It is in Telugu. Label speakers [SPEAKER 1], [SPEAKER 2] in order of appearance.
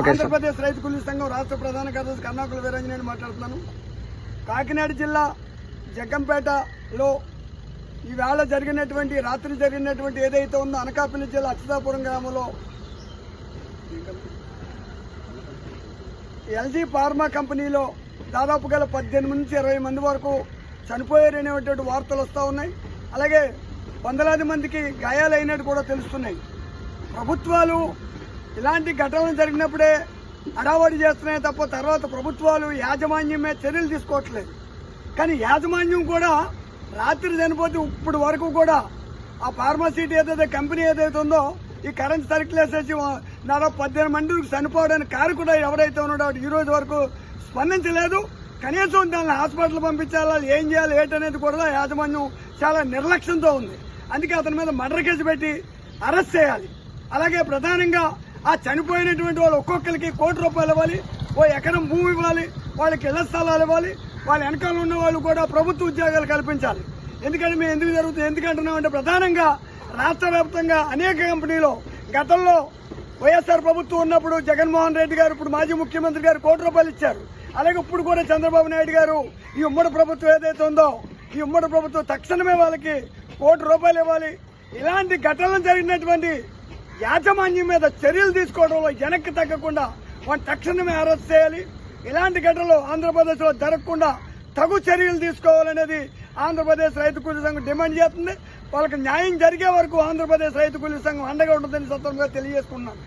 [SPEAKER 1] ఆంధ్రప్రదేశ్ రైతు కూలీ సంఘం రాష్ట్ర ప్రధాన కార్యదర్శి కర్ణాకుల వీరంజనేని మాట్లాడుతున్నాను. కాకినాడ జిల్లా జగ్గంపేటలో ఈవేళ జరిగినటువంటి రాత్రి జరిగినటువంటి ఏదైతే ఉందో అనకాపల్లి జిల్లా అచ్యుతాపురం గ్రామంలో ఎల్జీ ఫార్మా కంపెనీలో దాదాపు గల పద్దెనిమిది నుంచి ఇరవై మంది వరకు చనిపోయారనేటువంటి వార్తలు వస్తూ ఉన్నాయి. అలాగే వందలాది మందికి గాయాలైనట్టు కూడా తెలుస్తున్నాయి. ప్రభుత్వాలు ఇలాంటి ఘటనలు జరిగినప్పుడే అడావడి చేస్తున్నాయి తప్ప తర్వాత ప్రభుత్వాలు యాజమాన్యమే చర్యలు తీసుకోవట్లేదు. కానీ యాజమాన్యం కూడా రాత్రి చనిపోతే ఇప్పుడు వరకు కూడా ఆ ఫార్మసీటీ ఏదైతే కంపెనీ ఏదైతే ఉందో ఈ కరెంట్ సర్క్యులేసేసి వేసేసి దాదాపు పద్దెనిమిది మందికి చనిపోవడానికి కారకుడు ఎవరైతే ఉన్నాడో ఈ రోజు వరకు స్పందించలేదు. కనీసం దాన్ని హాస్పిటల్ పంపించాలా ఏం చేయాలి ఏంటనేది కూడా యాజమాన్యం చాలా నిర్లక్ష్యంతో ఉంది. అందుకే అతని మీద మర్డర్ కేసు పెట్టి అరెస్ట్ చేయాలి. అలాగే ప్రధానంగా ఆ చనిపోయినటువంటి వాళ్ళు ఒక్కొక్కరికి కోటి రూపాయలు ఇవ్వాలి. ఓ ఎకరం భూమి ఇవ్వాలి. వాళ్ళకి ఇళ్ళ స్థలాలు ఇవ్వాలి. వాళ్ళ వెనకాల ఉన్న వాళ్ళు కూడా ప్రభుత్వ ఉద్యోగాలు కల్పించాలి. ఎందుకంటే మేము ఎందుకు జరుగుతుంది ఎందుకంటున్నామంటే ప్రధానంగా రాష్ట్ర వ్యాప్తంగా అనేక కంపెనీలు గతంలో వైఎస్ఆర్ ప్రభుత్వం ఉన్నప్పుడు జగన్మోహన్ రెడ్డి గారు ఇప్పుడు మాజీ ముఖ్యమంత్రి గారు కోటి రూపాయలు ఇచ్చారు. అలాగే ఇప్పుడు కూడా చంద్రబాబు నాయుడు గారు ఈ ఉమ్మడి ప్రభుత్వం ఏదైతే ఉందో ఈ ఉమ్మడి ప్రభుత్వం తక్షణమే వాళ్ళకి కోటి రూపాయలు ఇవ్వాలి. ఇలాంటి ఘటనలు జరిగినటువంటి యాజమాన్యం మీద చర్యలు తీసుకోవడంలో వెనక్కి తగ్గకుండా వాళ్ళు తక్షణమే అరెస్ట్ చేయాలి. ఇలాంటి ఘటనలు ఆంధ్రప్రదేశ్లో జరగకుండా తగు చర్యలు తీసుకోవాలనేది ఆంధ్రప్రదేశ్ రైతు కూలీ సంఘం డిమాండ్ చేస్తుంది. వాళ్ళకి న్యాయం జరిగే వరకు ఆంధ్రప్రదేశ్ రైతు కూలీ సంఘం అండగా ఉంటుందని సందర్భంగా తెలియజేసుకున్నాను